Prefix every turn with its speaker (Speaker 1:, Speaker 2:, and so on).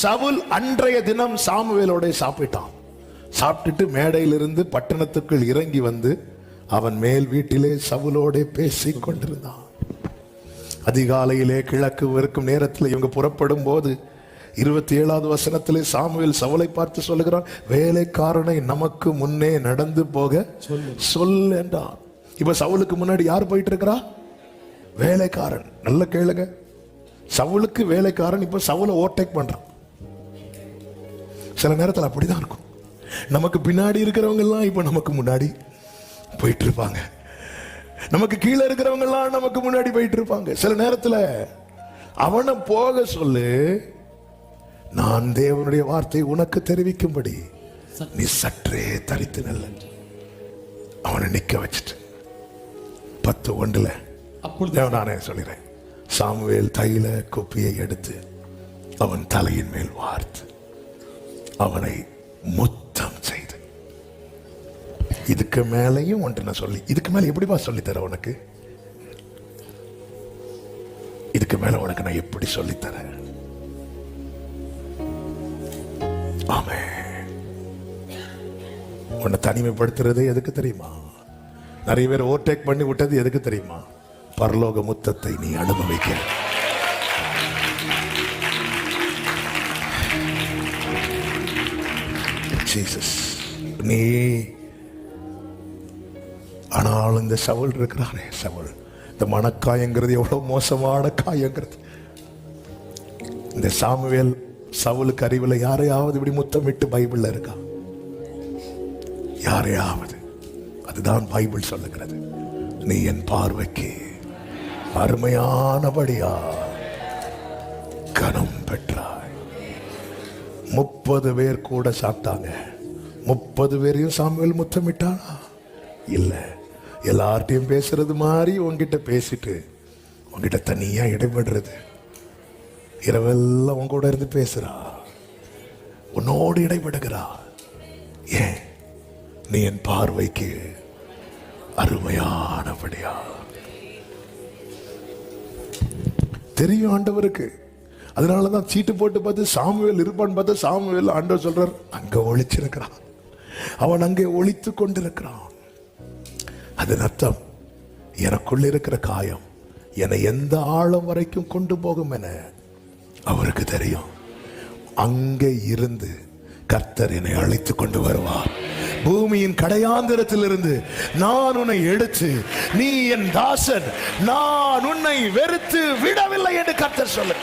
Speaker 1: சவுல் அன்றைய தினம் சாமுவேலோட சாப்பிட்டான். சாப்பிட்டுட்டு மேடையிலிருந்து பட்டணத்துக்குள் இறங்கி வந்து அவன் மேல் வீட்டிலே சவுலோட பேசிக் கொண்டிருந்தான். அதிகாலையிலே கிழக்கு இருக்கும் நேரத்தில் இவங்க புறப்படும் போது இருபத்தி ஏழாவது வசனத்திலே சாமுவேல் சவுலை பார்த்து சொல்லுகிறான் வேலைக்காரனை நமக்கு முன்னே நடந்து போக சொல் என்றான். இப்ப சவுலுக்கு முன்னாடி யார் போயிட்டு இருக்கிறா வேலைக்காரன். நல்ல கேளுங்க. சவுலுக்கு வேலைக்காரன் இப்ப சவுலை ஓவர்டேக் பண்றான். சில நேரத்தில் அப்படிதான் இருக்கும். நமக்கு பின்னாடி இருக்கிறவங்க எல்லாம் இப்ப நமக்கு முன்னாடி போயிட்டு இருப்பாங்க நமக்கு கீழே இருக்கிறவங்க எல்லாம் நமக்கு முன்னாடி போயிட்டு இருப்பாங்க சில நேரத்துல அவனை போக சொல்லு நான் தேவனுடைய வார்த்தை உனக்கு தெரிவிக்கும்படி நீ சற்றே தரித்து நல்ல. அவனை நிக்க வச்சுட்டு. பத்து ஒன்றுல
Speaker 2: அப்பொழுது
Speaker 1: நானே சொல்கிறேன் சாமுவேல் தைல குப்பியை எடுத்து அவன் தலையின் மேல் வார்த்து. அவனை முத்தம் செய்து. இதுக்கு மேலையும் ஒன்று நான் சொல்லி இதுக்கு மேலே எப்படிப்பா சொல்லித்தர உனக்கு? இதுக்கு மேல உனக்கு நான் எப்படி சொல்லி தரேன் ஆமே உன்னை தனிமைப்படுத்துறது எதுக்கு தெரியுமா? நிறைய பேர் ஓவர்டேக் பண்ணி விட்டது எதுக்கு தெரியுமா? பரலோக முத்தத்தை நீ அனுபவிக்கிற ஜீசஸ் நீ ஆனால் இந்த சவுல் இருக்கிறாரே சவுல். இந்த மனக்காயங்கிறது எவ்வளவு மோசமான காயங்கிறது. இந்த சாமுவேல் சவுலுக்கு அறிவில் யாரையாவது இப்படி முத்தமிட்டு பைபிள்ல இருக்கா? யாரையாவது. அதுதான் பைபிள் சொல்லுகிறது. நீ என் பார்வைக்கு அருமையானபடியா கனம் பெற்றா முப்பது பேர் கூட சாப்பிட்டாங்க. முப்பது பேரையும் சாமியல் முத்தமிட்டானா? இல்லை. எல்லார்ட்டையும் பேசுறது மாதிரி உன்கிட்ட பேசிட்டு உன்கிட்ட தனியா இடைபடுறது. இரவெல்லாம் உன் கூட இருந்து பேசுறா. உன்னோடு இடைபடுகிறா. ஏன்? நீ என் பார்வைக்கு அருமையானபடியா. தெரியும் ஆண்டவருக்கு. அதனால தான் சீட்டு போட்டு பார்த்து சாமுவேல் இருப்பான்னு பார்த்து சாமுவேல் ஆண்டவர் சொல்றார் அங்கே ஒழிச்சிருக்கிறான் அவன் அங்கே ஒழித்து கொண்டிருக்கிறான். அதன் அர்த்தம் எனக்குள்ள இருக்கிற காயம் என்னை எந்த ஆழம் வரைக்கும் கொண்டு போகும் என அவருக்கு தெரியும். அங்கே இருந்து கர்த்தர் என்னை அழைத்து கொண்டு வருவார். பூமியின் கடையாந்திரத்திலிருந்து நான் உன்னை எடுத்து நீ என் தாசன் நான் உன்னை வெறுத்து விடவில்லை என்று கர்த்தர் சொல்ல